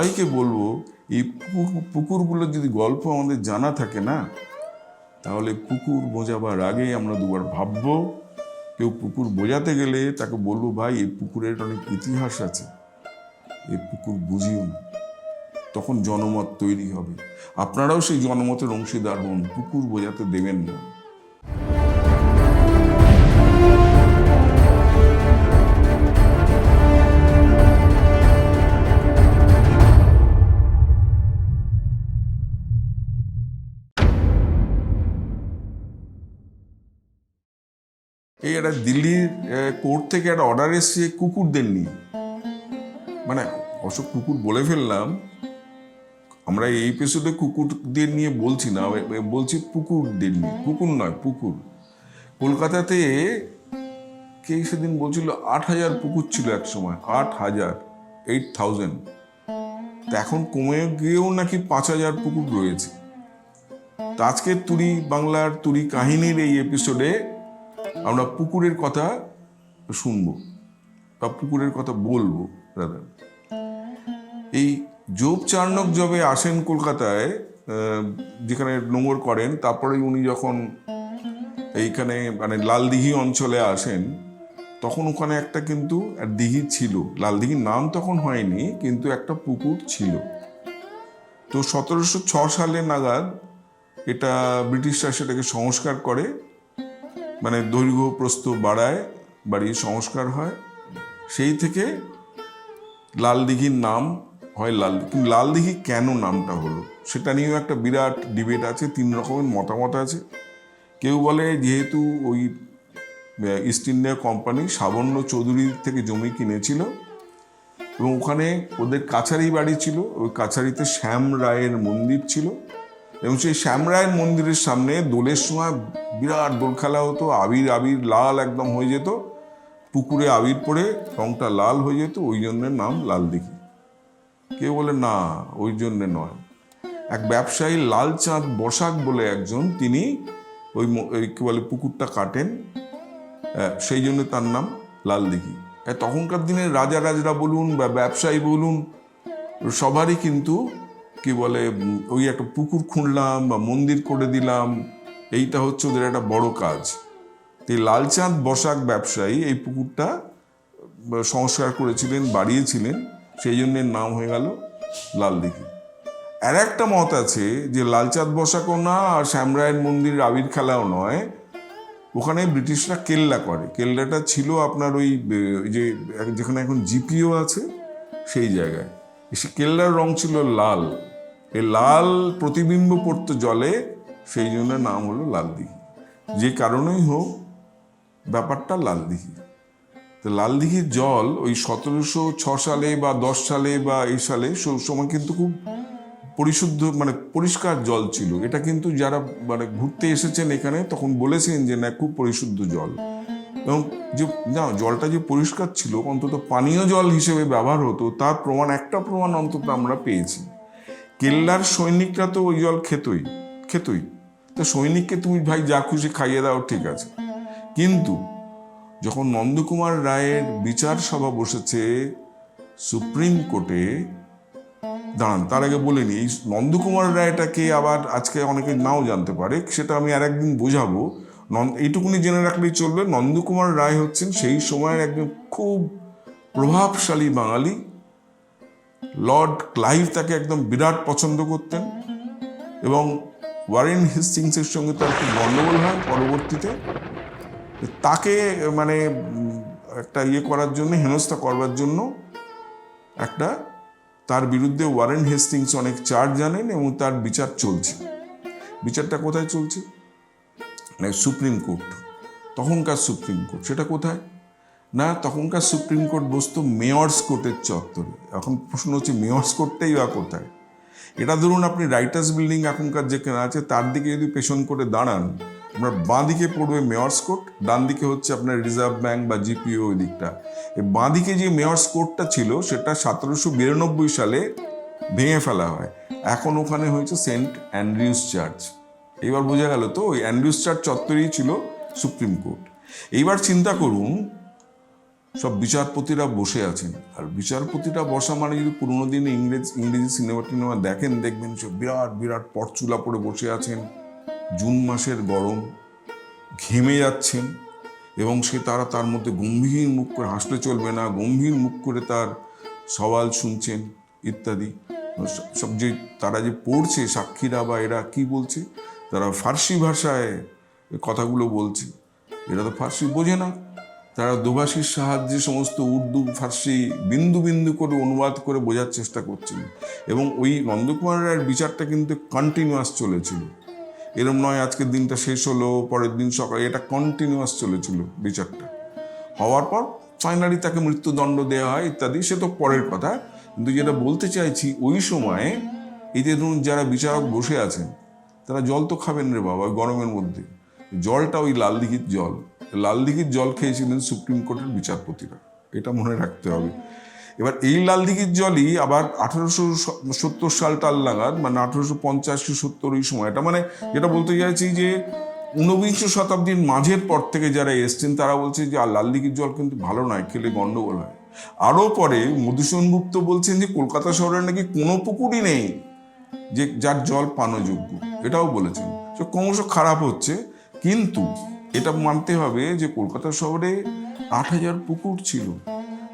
সবাইকে বলব, এই পুকুর পুকুরগুলো যদি গল্প আমাদের জানা থাকে না, তাহলে পুকুর বোঝাবার আগেই আমরা দুবার ভাববো। কেউ পুকুর বোঝাতে গেলে তাকে বলব, ভাই, এই পুকুরের অনেক ইতিহাস আছে। এই পুকুর বুঝিও না। তখন জনমত তৈরি হবে। আপনারাও সেই জনমতের অংশীদার হন। পুকুর বোঝাতে দেবেন না। একটা দিল্লির কোর্ট থেকে একটা অর্ডার এসছে কুকুরদের নিয়ে। মানে অবশ্য কুকুর বলে ফেললাম, আমরা এই এপিসোডে কুকুরদের নিয়ে বলছি না বলছি পুকুরদের নিয়ে। কুকুর নয়, পুকুর। কলকাতাতে কে সেদিন বলছিল, আট হাজার পুকুর ছিল এক সময়, আট হাজার এইট থাউজেন্ড তা এখন কমে গিয়েও নাকি পাঁচ হাজার পুকুর রয়েছে। তা আজকের তুরি বাংলার তুরি কাহিনীর এই এপিসোডে আমরা পুকুরের কথা শুনব বা পুকুরের কথা বলব, দাদা। এই যোগ চার্নক যবে আসেন কলকাতায় যেখানে নোংর করেন তারপরে উনি যখন এইখানে মানে লালদিঘি অঞ্চলে আসেন, তখন ওখানে একটা কিন্তু দিঘি ছিল। লালদিঘির নাম তখন হয়নি, কিন্তু একটা পুকুর ছিল। তো সতেরোশো সালে নাগাদ এটা ব্রিটিশরা সেটাকে সংস্কার করে মানে দৈর্ঘ্য প্রস্থ বাড়ায়, বাড়ির সংস্কার হয়। সেই থেকে লাল দিঘির নাম হয় লাল, কিন্তু লাল দিঘি কেন নামটা হলো? সেটা নিয়েও একটা বিরাট ডিবেট আছে, তিন রকমের মতামত আছে। কেউ বলে যেহেতু ওই ইস্ট ইন্ডিয়া কোম্পানি সাবর্ণ চৌধুরীর থেকে জমি কিনেছিল, এবং ওখানে ওদের কাছারি বাড়ি ছিল, ওই কাছারিতে শ্যাম রায়ের মন্দির ছিল। এবং সেই শ্যাম রায়ের মন্দিরের সামনে দোলের সময় বিরাট দোল খেলা হতো, আবির আবির লাল একদম হয়ে যেত, পুকুরে আবির পড়ে রংটা লাল হয়ে যেত, ওই জন্য নাম লাল দিঘি। কেউ বলে, না, ওই জন্যে নয়। এক ব্যবসায়ী লালচাঁদ বসাক বলে একজন, তিনি ওই কি বলে, পুকুরটা কাটেন সেই জন্য তার নাম লাল দিঘি। তখনকার দিনে রাজা রাজরা বলুন বা ব্যবসায়ী বলুন, সবারই কিন্তু কি বলে ওই একটা পুকুর খুঁড়লাম বা মন্দির করে দিলাম, এইটা হচ্ছে ওদের একটা বড় কাজ। এই লালচাঁদ বসাক ব্যবসায়ী এই পুকুরটা সংস্কার করেছিলেন, বাড়িয়েছিলেন, সেই জন্য নাম হয়ে গেল লালদিঘি। আর একটা মত আছে যে লালচাঁদ বসাকও না, আর শ্যামরায়ের মন্দির আবির খেলাও নয়। ওখানে ব্রিটিশরা কেল্লা করে। কেল্লাটা ছিল আপনার ওই যে, যেখানে এখন জিপিও আছে, সেই জায়গায়। সে কেল্লার রং ছিল লাল। এই লাল প্রতিবিম্ব পড়তো জলে, সেই জন্য নাম হলো লাল দিঘি যে কারণেই হোক, ব্যাপারটা লালদিঘি। তো লালদিঘির জল ওই সতেরোশো ছ সালে বা দশ সালে বা এই সালে সে- সময় কিন্তু খুব পরিশুদ্ধ মানে পরিষ্কার জল ছিল। এটা কিন্তু যারা মানে ঘুরতে এসেছেন এখানে তখন বলেছেন যে, না, খুব পরিশুদ্ধ জল। এবং যে, না, জলটা যে পরিষ্কার ছিল, অন্তত পানীয় জল হিসেবে ব্যবহার হতো, তার প্রমাণ, একটা প্রমাণ অন্তত আমরা পেয়েছি। কেল্লার সৈনিকরা তো ওই জল খেতই খেতই। তো সৈনিককে তুমি ভাই যা খুশি খাইয়ে দাও, ঠিক আছে। কিন্তু যখন নন্দকুমার রায়ের বিচার সভা বসেছে, সুপ্রিম কোর্টে, দাঁড়ান, তার আগে বলে নিই এই নন্দকুমার রায়টাকে আবার আজকে অনেকে নাও জানতে পারে, সেটা আমি আর একদিন বোঝাবো এইটুকুনি জেনে রাখলেই চলবে, নন্দকুমার রায় হচ্ছেন সেই সময়ের একজন খুব প্রভাবশালী বাঙালি লর্ড ক্লাইভ তাকে একদম বিরাট পছন্দ করতেন এবং ওয়ারেন হেস্টিংসের সঙ্গে তার খুব গণ্ডগোল হয় পরবর্তীতে। তাকে মানে একটা ইয়ে করার জন্য, হেনস্থা করবার জন্য একটা তার বিরুদ্ধে ওয়ারেন হেস্টিংস অনেক চার্জ জানেন এবং তার বিচার চলছে। বিচারটা কোথায় চলছে? মানে সুপ্রিম কোর্ট তখনকার সুপ্রিম কোর্ট সেটা কোথায়? না, তখনকার সুপ্রিম কোর্ট বসতো মেয়র্স কোর্টের চত্বরে। এখন প্রশ্ন হচ্ছে মেয়র্স কোর্টটাই বা কোথায়? এটা ধরুন, আপনি রাইটার্স বিল্ডিং এখনকার যে যেখানে আছে, তার দিকে যদি পেছন করে দাঁড়ান, আপনার বাঁ দিকে পড়বে মেয়র্স কোর্ট ডান দিকে হচ্ছে আপনার রিজার্ভ ব্যাঙ্ক বা জিপিও ওই দিকটা। বাঁ দিকে যে মেয়র্স কোর্টটা ছিল, সেটা সতেরোশো বিরানব্বই সালে ভেঙে ফেলা হয়। এখন ওখানে হয়েছে সেন্ট অ্যান্ড্রিউস চার্চ এবার বোঝা গেল তো, ওই অ্যান্ড্রিউস চার্চ চত্বরেই ছিল সুপ্রিম কোর্ট এইবার চিন্তা করুন সব বিচারপতিরা বসে আছেন। আর বিচারপতিরা বসা মানে যদি পুরোনো দিনে ইংরেজ, ইংরেজি সিনেমা টিনেমা দেখেন, দেখবেন সব বিরাট বিরাট পরচুলা পরে বসে আছেন। জুন মাসের গরম, ঘেমে যাচ্ছেন এবং সে তারা তার মধ্যে গম্ভীর মুখ করে হাসলে চলবে না, গম্ভীর মুখ করে তার সওয়াল শুনছেন ইত্যাদি। সব- সব যে তারা যে পড়ছে সাক্ষীরা বা এরা কি বলছে? তারা ফার্সি ভাষায় কথাগুলো বলছে। এরা তো ফার্সি বোঝে না। তারা দোভাষীর সাহায্যে সমস্ত উর্দু, ফার্সি বিন্দু বিন্দু করে অনুবাদ করে বোঝার চেষ্টা করছিল এবং ওই নন্দকুমার রায়ের বিচারটা কিন্তু কন্টিনিউয়াস চলেছিল। এরম নয় আজকের দিনটা শেষ হলো, পরের দিন সকালে, এটা কন্টিনিউয়াস চলেছিল বিচারটা। হওয়ার পর ফাইনালি তাকে মৃত্যুদণ্ড দেওয়া হয় ইত্যাদি, সে তো পরের কথা। কিন্তু যেটা বলতে চাইছি, ওই সময়ে এই ধরুন যারা বিচারক বসে আছেন, তারা জল তো খাবেন রে বাবা গরমের মধ্যে। জলটা ওই লাল দিঘির জল। লাল দিঘির জল খেয়েছিলেন সুপ্রিম কোর্টের বিচারপতিরা। এটা মনে রাখতে হবে। এবার এই লাল দিঘির জলই আবার আঠারোশো সত্তর সাল টাল লাগাত মানে আঠারোশো পঞ্চাশি সত্তর ওই সময়টা মানে যেটা বলতে চাইছি যে ঊনবিংশ শতাব্দীর মাঝের পর থেকে যারা এসছেন, তারা বলছে যে, আর লাল দিঘির জল কিন্তু ভালো নয়, খেলে গন্ডগোল হয়। আরও পরে মধুসূদন গুপ্ত বলছেন যে, কলকাতা শহরে নাকি কোনো পুকুরই নেই যে, যার জল পানযোগ্য। এটাও বলেছেন। সে ক্রমশ খারাপ হচ্ছে। কিন্তু এটা মানতে হবে যে কলকাতা শহরে আট হাজার পুকুর ছিল।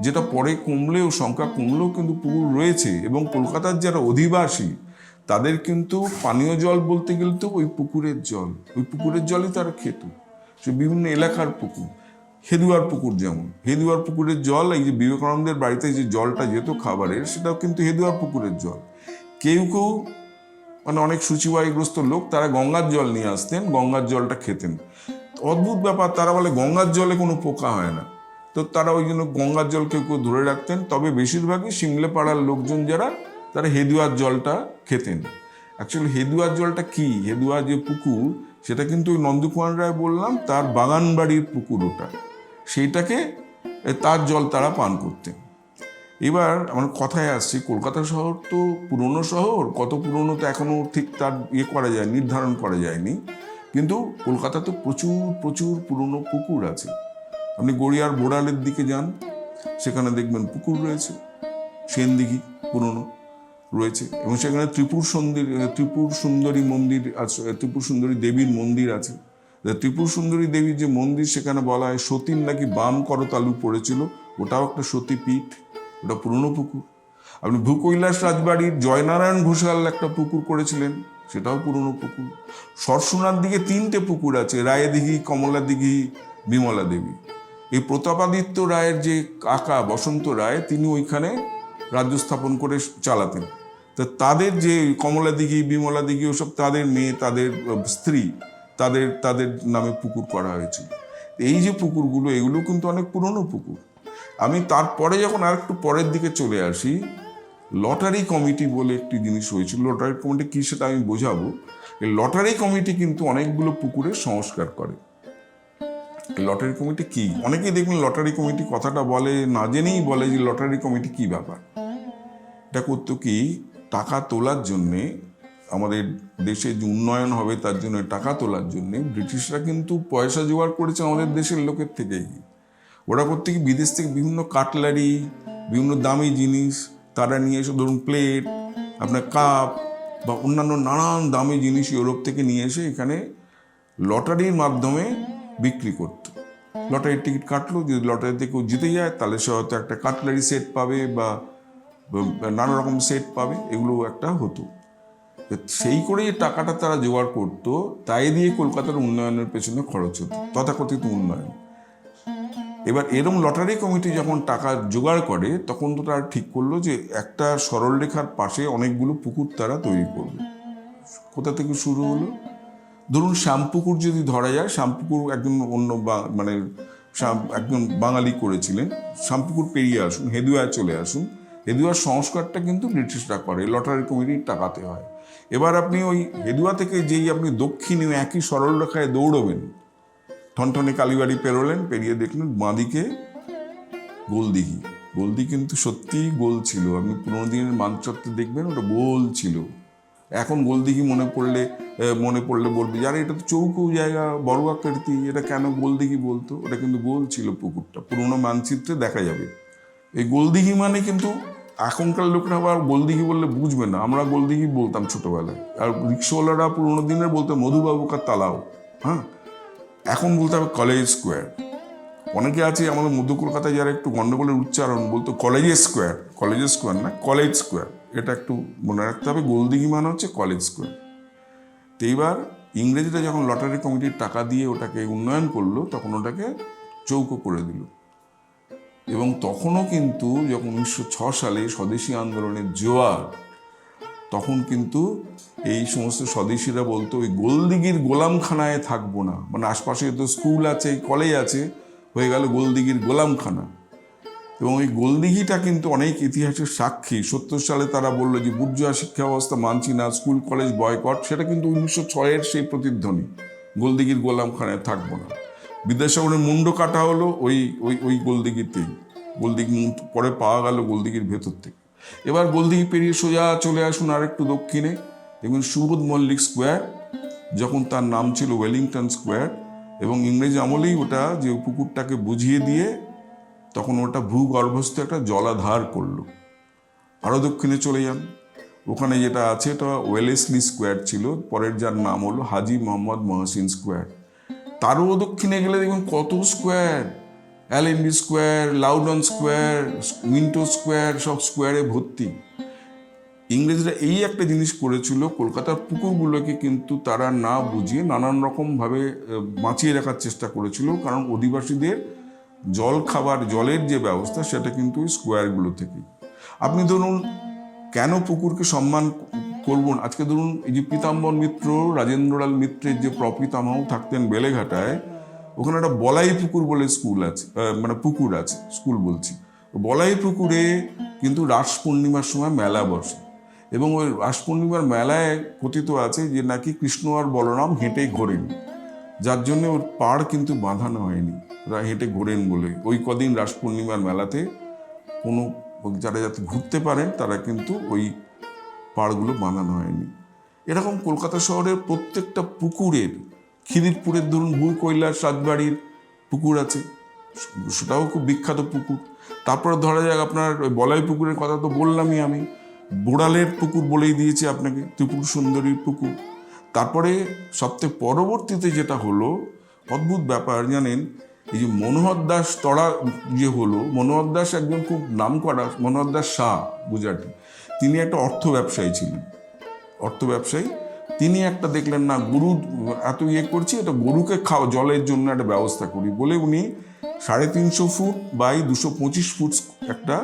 যেটা পরে কমলেও, সংখ্যা কমলেও কিন্তু পুকুর রয়েছে এবং কলকাতার যারা অধিবাসী, তাদের কিন্তু পানীয় জল বলতে গেলে তো ওই পুকুরের জল। ওই পুকুরের জলই তারা খেত। সে বিভিন্ন এলাকার পুকুর, হেদুয়ার পুকুর যেমন। হেদুয়ার পুকুরের জল, এই যে বিবেকানন্দের বাড়িতে যে জলটা যেত খাবারের, সেটাও কিন্তু হেদুয়ার পুকুরের জল। কেউ কেউ মানে অনেক সূচিবাহীগ্রস্ত লোক, তারা গঙ্গার জল নিয়ে আসতেন, গঙ্গার জলটা খেতেন। অদ্ভুত ব্যাপার, তারা বলে গঙ্গার জলে কোনো পোকা হয় না। তো তারা ওই জন্য গঙ্গার জল কেউ কেউ ধরে রাখতেন, তবে বেশিরভাগই সিমলে পাড়ার লোকজন যারা, তারা হেদুয়ার জলটা খেতেন। অ্যাকচুয়ালি হেদুয়ার জলটা কি? হেদুয়া যে পুকুর, সেটা কিন্তু ওই নন্দকুমার রায় বললাম, তার বাগান বাড়ির পুকুর ওটা। সেইটাকে তার জল তারা পান করতেন। এবার আমার কথায় আসছি, কলকাতা শহর তো পুরনো শহর, কত পুরনো তো এখনও ঠিক তার ইয়ে করা যায় নির্ধারণ করা যায়নি। কিন্তু কলকাতা তো প্রচুর প্রচুর পুরনো পুকুর আছে। আপনি গড়িয়ার বোড়ালের দিকে যান, সেখানে দেখবেন পুকুর রয়েছে, সেনদিঘি পুরনো রয়েছে এবং সেখানে ত্রিপুর সুন্দরী ত্রিপুর সুন্দরী মন্দির আছে, ত্রিপুর সুন্দরী দেবীর মন্দির আছে। ত্রিপুর সুন্দরী দেবীর যে মন্দির সেখানে বলা হয় সতীর নাকি বাম করতালু পড়েছিল, ওটাও একটা সতীপীঠ। ওটা পুরনো পুকুর। আপনি ভূকৈলাস রাজবাড়ির জয়নারায়ণ ঘোষাল একটা পুকুর করেছিলেন, সেটাও পুরনো পুকুর। সরসুনার দিকে তিনটে পুকুর আছে রায় দিঘি কমলা দিঘি বিমলা দেবী এই প্রতাপাদিত্য রায়ের যে কাকা বসন্ত রায়, তিনি ওইখানে রাজ্য স্থাপন করে চালাতেন। তো তাদের যে কমলা দিঘি বিমলা দিঘি ওসব তাদের মেয়ে, তাদের স্ত্রী, তাদের তাদের নামে পুকুর করা হয়েছিল। এই যে পুকুরগুলো, এগুলো কিন্তু অনেক পুরনো পুকুর। আমি তারপরে যখন আর একটু পরের দিকে চলে আসি, লটারি কমিটি বলে একটি জিনিস হয়েছিল। লটারি কমিটি কী সেটা আমি বোঝাবো। লটারি কমিটি কিন্তু অনেকগুলো পুকুরের সংস্কার করে। লটারি কমিটি কি? অনেকেই দেখবেন লটারি কমিটি কথাটা বলে, না জেনেই বলে যে লটারি কমিটি কি ব্যাপার। এটা করতো কি? টাকা তোলার জন্যে, আমাদের দেশে যে উন্নয়ন হবে তার জন্য টাকা তোলার জন্যে ব্রিটিশরা কিন্তু পয়সা জোগাড় করেছে আমাদের দেশের লোকের থেকেই। ওরা করতে কি বিদেশ থেকে বিভিন্ন কাটলারি, বিভিন্ন দামি জিনিস তারা নিয়ে এসে, ধরুন প্লেট, আপনার কাপ বা অন্যান্য নানান দামি জিনিস ইউরোপ থেকে নিয়ে এসে এখানে লটারির মাধ্যমে বিক্রি করত। লটারির টিকিট কাটলো, যদি লটারিতে কেউ জিতে যায়, তাহলে সে হয়তো একটা কাটলারি সেট পাবে বা নানা রকম সেট পাবে, এগুলো একটা হতো। সেই করে যে টাকাটা তারা জোগাড় করতো, তাই দিয়ে কলকাতার উন্নয়নের পেছনে খরচ হতো, তথাকথিত উন্নয়ন। এবার এরম লটারি কমিটি যখন টাকা জোগাড় করে, তখন তো তারা ঠিক করল যে একটা সরলরেখার পাশে অনেকগুলো পুকুর তারা তৈরি করবে। কোথা থেকে শুরু হলো? ধরুন শ্যামপুকুর যদি ধরা যায়, শ্যামপুকুর একজন অন্য মানে একজন বাঙালি করেছিলেন। শ্যামপুকুর পেরিয়ে আসুন হেদুয়ায় চলে আসুন। হেদুয়ার সংস্কারটা কিন্তু ব্রিটিশরা করে, লটারি কমিটির টাকাতে হয়। এবার আপনি ওই হেদুয়া থেকে যেই আপনি দক্ষিণে একই সরল রেখায় দৌড়বেন ঠনঠনে কালীবাড়ি পেরোলেন, পেরিয়ে দেখলেন বাঁদিকে গোলদিঘি গোলদি কিন্তু সত্যিই গোল ছিল। আপনি পুরোনো দিনের মানচিত্রে দেখবেন, ওটা গোল ছিল। এখন গোলদিঘি মনে পড়লে মনে পড়লে বলবে যারা এটা তো চৌকো জায়গা, বড় আকৃতি, এটা কেন গোলদিঘি বলতো? ওটা কিন্তু গোল ছিল পুকুরটা। পুরোনো মানচিত্রে দেখা যাবে। এই গোলদিঘি মানে কিন্তু এখনকার লোকরা আবার গোলদিঘি বললে বুঝবে না। আমরা গোলদিঘি বলতাম ছোটবেলায়। আর রিক্সাওয়ালারা পুরোনো দিনের বলতে, মধুবাবুকার তালাও। হ্যাঁ? এখন বলতে হবে কলেজ স্কোয়ার অনেকে আছে আমাদের মধ্য কলকাতায় যারা একটু গন্ডগোলের উচ্চারণ বলতো কলেজের স্কোয়ার কলেজের স্কোয়ার না কলেজ স্কোয়ার এটা একটু মনে রাখতে হবে, গোলদিঘি মানে হচ্ছে কলেজ স্কোয়ার তো এইবার ইংরেজরা যখন লটারি কমিটির টাকা দিয়ে ওটাকে উন্নয়ন করল, তখন ওটাকে চৌকো করে দিল। এবং তখনও কিন্তু যখন উনিশশো সালে স্বদেশী আন্দোলনের জোয়ার তখন কিন্তু এই সমস্ত স্বদেশীরা বলতো, ওই গোলদিঘির গোলামখানায় থাকব না। মানে আশপাশে তো স্কুল আছে, কলেজ আছে, হয়ে গেল গোলদিঘির গোলামখানা। এবং ওই গোলদিঘিটা কিন্তু অনেক ইতিহাসের সাক্ষী। সত্তর সালে তারা বলল যে, বুর্জুয়া শিক্ষা ব্যবস্থা মানছি না, স্কুল, কলেজ বয়কট। সেটা কিন্তু উনিশশো ছয়ের সেই প্রতিধ্বনি, গোলদিঘির গোলামখানায় থাকব না। বিদ্যাসাগরের মুন্ড কাটা হলো ওই ওই ওই গোলদিঘিতেই। গোলদিঘি পরে পাওয়া গেল গোলদিঘির ভেতর থেকে। এবার গোলদিঘি পেরিয়ে সোজা চলে আসুন আর একটু দক্ষিণে। দেখুন সুবোধ মল্লিক স্কোয়ার, যখন তার নাম ছিল ওয়েলিংটন স্কোয়ার, এবং ইংরেজ আমলেই ওটা যে পুকুরটাকে বুঝিয়ে দিয়ে তখন ওটা ভূগর্ভস্থ একটা জলাধার করল। আরও দক্ষিণে চলে যান। ওখানে যেটা আছে এটা ওয়েলেসলি স্কোয়ার ছিল, পরের যার নাম হলো হাজি মোহাম্মদ মহসিন স্কোয়ার। তারও দক্ষিণে গেলে দেখবেন কত square! Allenby square Loudon square Winton square সব স্কোয়ারে ভর্তি। ইংরেজরা এই একটা জিনিস করেছিল, কলকাতার পুকুরগুলোকে কিন্তু তারা না বুঝিয়ে নানান রকমভাবে বাঁচিয়ে রাখার চেষ্টা করেছিল, কারণ অধিবাসীদের জল খাবার, জলের যে ব্যবস্থা, সেটা কিন্তু ওই স্কোয়ারগুলো থেকেই। আপনি ধরুন, কেন পুকুরকে সম্মান করব আজকে ধরুন, এই যে পীতাম্বর মিত্র, রাজেন্দ্রলাল মিত্রের যে প্রপিতামহ থাকতেন বেলেঘাটায় ওখানে একটা বলাই পুকুর বলে স্কুল আছে মানে পুকুর আছে, স্কুল বলছি। বলাই পুকুরে কিন্তু রাস পূর্ণিমার সময় মেলা বসে। এবং ওই রাস পূর্ণিমার মেলায় কথিত আছে যে নাকি কৃষ্ণ আর বলরাম হেঁটে ঘোরেন। যার জন্য ওর পাড় কিন্তু বাঁধানো হয়নি। হেঁটে ঘোরেন বলে। ওই কদিন রাস পূর্ণিমার মেলাতে কোনো যারা যাতে ঘুরতে পারেন, তারা কিন্তু ওই পাড়গুলো বাঁধানো হয়নি। এরকম কলকাতা শহরের প্রত্যেকটা পুকুরের খিদিরপুরের ধরুন ভূ কৈলাস সাতবাড়ির পুকুর আছে। সেটাও খুব বিখ্যাত পুকুর। তারপরে ধরা যাক আপনার ওই বলাই পুকুরের কথা তো বললামই আমি। বোড়ালের পুকুর বলেই দিয়েছি আপনাকে, ত্রিপুর সুন্দরীর পুকুর। তারপরে সবথেকে পরবর্তীতে যেটা হলো, অদ্ভুত ব্যাপার, জানেন? এই যে মনোহর দাস তড়া যে হলো, মনোহর দাস একজন খুব নাম করা, মনোহর দাস শাহ গুজরাটি তিনি একটা অর্থ ব্যবসায়ী ছিলেন। অর্থ ব্যবসায়ী তিনি একটা দেখলেন, না, গরু, এত ইয়ে করছি, এটা গরুকে খাওয়া, জলের জন্য একটা ব্যবস্থা করি। বলে উনি সাড়ে তিনশো ফুট বাই দুশো পঁচিশ ফুট একটা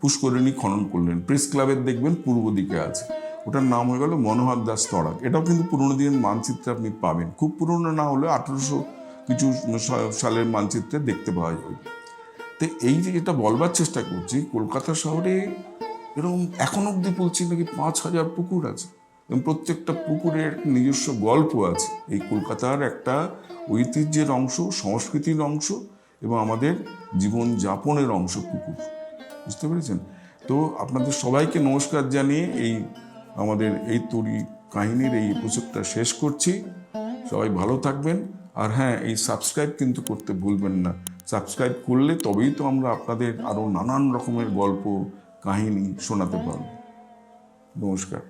পুষ্করিণী খনন করলেন। প্রেস ক্লাবের দেখবেন পূর্ব দিকে আছে। ওটার নাম হয়ে গেল মনোহর দাস তড়াক এটাও কিন্তু পুরোনো দিনের মানচিত্রে আপনি পাবেন। খুব পুরনো না হলে আঠেরোশো কিছু সালের মানচিত্রে দেখতে পাওয়া যাবে তো এই যে এটা বলবার চেষ্টা করছি, কলকাতা শহরে এরকম এখন অব্দি বলছি নাকি পাঁচ হাজার পুকুর আছে। এবং প্রত্যেকটা পুকুরের নিজস্ব গল্প আছে। এই কলকাতার একটা ঐতিহ্যের অংশ, সংস্কৃতির অংশ এবং আমাদের জীবন যাপনের অংশ পুকুর। বুঝতে পেরেছেন? তো আপনাদের সবাইকে নমস্কার জানিয়ে এই আমাদের এই তরি কাহিনীর এই এপিসোডটা শেষ করছি। সবাই ভালো থাকবেন। আর হ্যাঁ এই সাবস্ক্রাইব কিন্তু করতে ভুলবেন না। সাবস্ক্রাইব করলে তবেই তো আমরা আপনাদের আরও নানান রকমের গল্প, কাহিনী শোনাতে পারব। নমস্কার।